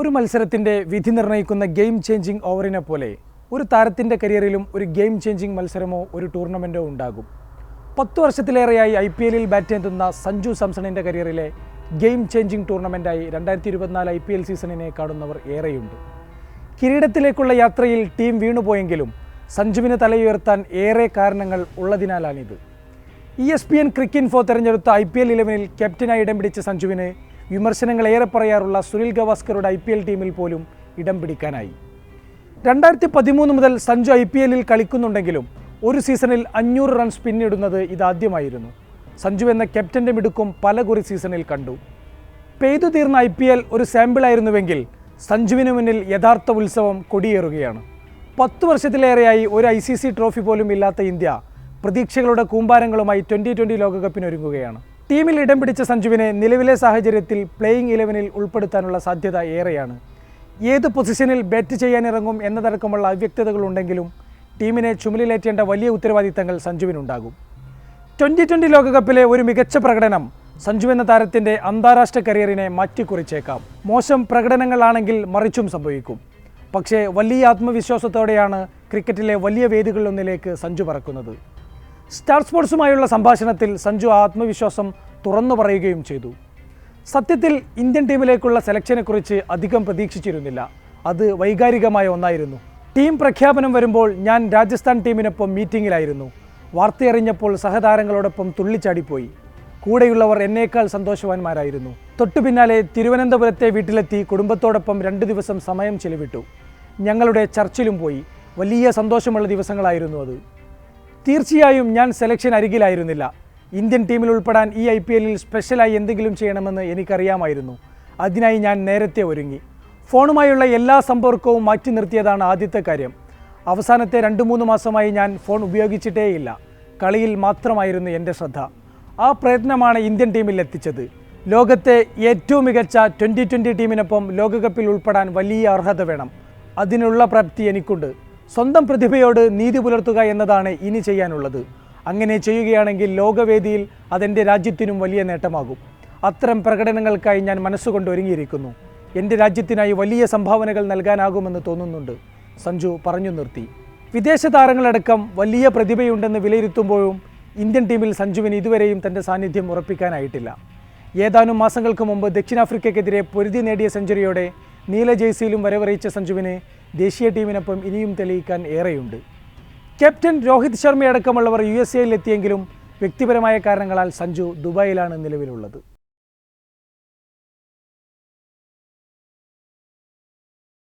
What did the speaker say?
ഒരു മത്സരത്തിന്റെ വിധി നിർണയിക്കുന്ന ഗെയിം ചേഞ്ചിങ് ഓവറിനെ പോലെ ഒരു താരത്തിന്റെ കരിയറിലും ഒരു ഗെയിം ചേഞ്ചിങ് മത്സരമോ ഒരു ടൂർണമെന്റോ ഉണ്ടാകും. പത്ത് വർഷത്തിലേറെയായി ഐ പി എല്ലിൽ ബാറ്റ് ചെയ്യുന്ന സഞ്ജു സാംസണിന്റെ കരിയറിലെ ഗെയിം ചേഞ്ചിങ് ടൂർണമെന്റായി രണ്ടായിരത്തി ഇരുപത്തിനാല് ഐ പി എൽ സീസണിനെ കാണുന്നവർ ഏറെയുണ്ട്. കിരീടത്തിലേക്കുള്ള യാത്രയിൽ ടീം വീണുപോയെങ്കിലും സഞ്ജുവിന് തലയുയർത്താൻ ഏറെ കാരണങ്ങൾ ഉള്ളതിനാലാണിത്. E S P N Cricinfo തെരഞ്ഞെടുത്ത ഐ പി എൽ ഇലവനിൽ ക്യാപ്റ്റനായി ഇടം പിടിച്ച സഞ്ജുവിന് വിമർശനങ്ങൾ ഏറെ പറയാറുള്ള സുനിൽ ഗവാസ്കറുടെ ഐ ടീമിൽ പോലും ഇടം പിടിക്കാനായി. രണ്ടായിരത്തി പതിമൂന്ന് മുതൽ സഞ്ജു ഐ പി എല്ലിൽ കളിക്കുന്നുണ്ടെങ്കിലും ഒരു സീസണിൽ അഞ്ഞൂറ് റൺസ് പിന്നിടുന്നത് ഇതാദ്യമായിരുന്നു. സഞ്ജു എന്ന ക്യാപ്റ്റന്റെ മിടുക്കും പല കുറി സീസണിൽ കണ്ടു. പെയ്തു തീർന്ന ഐ പി എൽ ഒരു സാമ്പിളായിരുന്നുവെങ്കിൽ സഞ്ജുവിന് മുന്നിൽ യഥാർത്ഥ ഉത്സവം കൊടിയേറുകയാണ്. പത്തു വർഷത്തിലേറെയായി ഒരു ഐ സി സി ട്രോഫി പോലും ഇല്ലാത്ത ഇന്ത്യ പ്രതീക്ഷകളുടെ കൂമ്പാരങ്ങളുമായി ട്വന്റി ട്വന്റി ലോകകപ്പിന് ഒരുങ്ങുകയാണ് ടീമിൽ ഇടം പിടിച്ച സഞ്ജുവിനെ നിലവിലെ സാഹചര്യത്തിൽ പ്ലേയിങ് ഇലവനിൽ ഉൾപ്പെടുത്താനുള്ള സാധ്യത ഏറെയാണ്. ഏത് പൊസിഷനിൽ ബാറ്റ് ചെയ്യാനിറങ്ങും എന്നതടക്കമുള്ള അവ്യക്തതകളുണ്ടെങ്കിലും ടീമിനെ ചുമലിലേറ്റേണ്ട വലിയ ഉത്തരവാദിത്തങ്ങൾ സഞ്ജുവിനുണ്ടാകും. ട്വന്റി ട്വന്റി ലോകകപ്പിലെ ഒരു മികച്ച പ്രകടനം സഞ്ജു എന്ന താരത്തിന്റെ അന്താരാഷ്ട്ര കരിയറിനെ മാറ്റിക്കുറിച്ചേക്കാം. മോശം പ്രകടനങ്ങളാണെങ്കിൽ മറിച്ചും സംഭവിക്കും. പക്ഷേ വലിയ ആത്മവിശ്വാസത്തോടെയാണ് ക്രിക്കറ്റിലെ വലിയ വേദികളിലൊന്നിലേക്ക് സഞ്ജു പറക്കുന്നത്. സ്റ്റാർ സ്പോർട്സുമായുള്ള സംഭാഷണത്തിൽ സഞ്ജു ആത്മവിശ്വാസം തുറന്നു പറയുകയും ചെയ്തു. സത്യത്തിൽ ഇന്ത്യൻ ടീമിലേക്കുള്ള സെലക്ഷനെക്കുറിച്ച് അധികം പ്രതീക്ഷിച്ചിരുന്നില്ല. അത് വൈകാരികമായ ഒന്നായിരുന്നു. ടീം പ്രഖ്യാപനം വരുമ്പോൾ ഞാൻ രാജസ്ഥാൻ ടീമിനൊപ്പം മീറ്റിംഗിലായിരുന്നു. വാർത്തയറിഞ്ഞപ്പോൾ സഹതാരങ്ങളോടൊപ്പം തുള്ളിച്ചാടിപ്പോയി. കൂടെയുള്ളവർ എന്നേക്കാൾ സന്തോഷവാന്മാരായിരുന്നു. തൊട്ടു പിന്നാലെ തിരുവനന്തപുരത്തെ വീട്ടിലെത്തി കുടുംബത്തോടൊപ്പം രണ്ട് ദിവസം സമയം ചെലവിട്ടു. ഞങ്ങളുടെ ചർച്ചിലും പോയി. വലിയ സന്തോഷമുള്ള ദിവസങ്ങളായിരുന്നു അത്. തീർച്ചയായും ഞാൻ സെലക്ഷൻ അരികിലായിരുന്നില്ല. ഇന്ത്യൻ ടീമിൽ ഉൾപ്പെടാൻ ഈ ഐ പി എല്ലിൽ സ്പെഷ്യലായി എന്തെങ്കിലും ചെയ്യണമെന്ന് എനിക്കറിയാമായിരുന്നു. അതിനായി ഞാൻ നേരത്തെ ഒരുങ്ങി. ഫോണുമായുള്ള എല്ലാ സമ്പർക്കവും മാറ്റി നിർത്തിയതാണ് ആദ്യത്തെ കാര്യം. അവസാനത്തെ രണ്ട് മൂന്ന് മാസമായി ഞാൻ ഫോൺ ഉപയോഗിച്ചിട്ടേയില്ല. കളിയിൽ മാത്രമായിരുന്നു എന്റെ ശ്രദ്ധ. ആ പ്രയത്നമാണ് ഇന്ത്യൻ ടീമിൽ എത്തിച്ചത്. ലോകത്തെ ഏറ്റവും മികച്ച ട്വന്റി ട്വന്റി ടീമിനൊപ്പം ലോകകപ്പിൽ ഉൾപ്പെടാൻ വലിയ അർഹത വേണം. അതിനുള്ള പ്രാപ്തി എനിക്കുണ്ട്. സ്വന്തം പ്രതിഭയോട് നീതി പുലർത്തുക എന്നതാണ് ഇനി ചെയ്യാനുള്ളത്. അങ്ങനെ ചെയ്യുകയാണെങ്കിൽ ലോകവേദിയിൽ അതെന്റെ രാജ്യത്തിനും വലിയ നേട്ടമാകും. അത്തരം പ്രകടനങ്ങൾക്കായി ഞാൻ മനസ്സുകൊണ്ട് ഒരുങ്ങിയിരിക്കുന്നു. എന്റെ രാജ്യത്തിനായി വലിയ സംഭാവനകൾ നൽകാനാകുമെന്ന് തോന്നുന്നുണ്ട്. സഞ്ജു പറഞ്ഞു നിർത്തി. വിദേശ താരങ്ങളടക്കം വലിയ പ്രതിഭയുണ്ടെന്ന് വിലയിരുത്തുമ്പോഴും ഇന്ത്യൻ ടീമിൽ സഞ്ജുവിന് ഇതുവരെയും തന്റെ സാന്നിധ്യം ഉറപ്പിക്കാനായിട്ടില്ല. ഏതാനും മാസങ്ങൾക്ക് മുമ്പ് ദക്ഷിണാഫ്രിക്കയ്ക്കെതിരെ പൊരുതി നേടിയ സെഞ്ചുറിയോടെ നീല ജേഴ്സിയിലും വരവറിയിച്ച സഞ്ജുവിന് ദേശീയ ടീമിനൊപ്പം ഇനിയും തെളിയിക്കാൻ ഏറെയുണ്ട്. ക്യാപ്റ്റൻ രോഹിത് ശർമ്മയടക്കമുള്ളവർ യു എസ് എയിൽ എത്തിയെങ്കിലും വ്യക്തിപരമായ കാരണങ്ങളാൽ സഞ്ജു ദുബായിലാണ് നിലവിലുള്ളത്.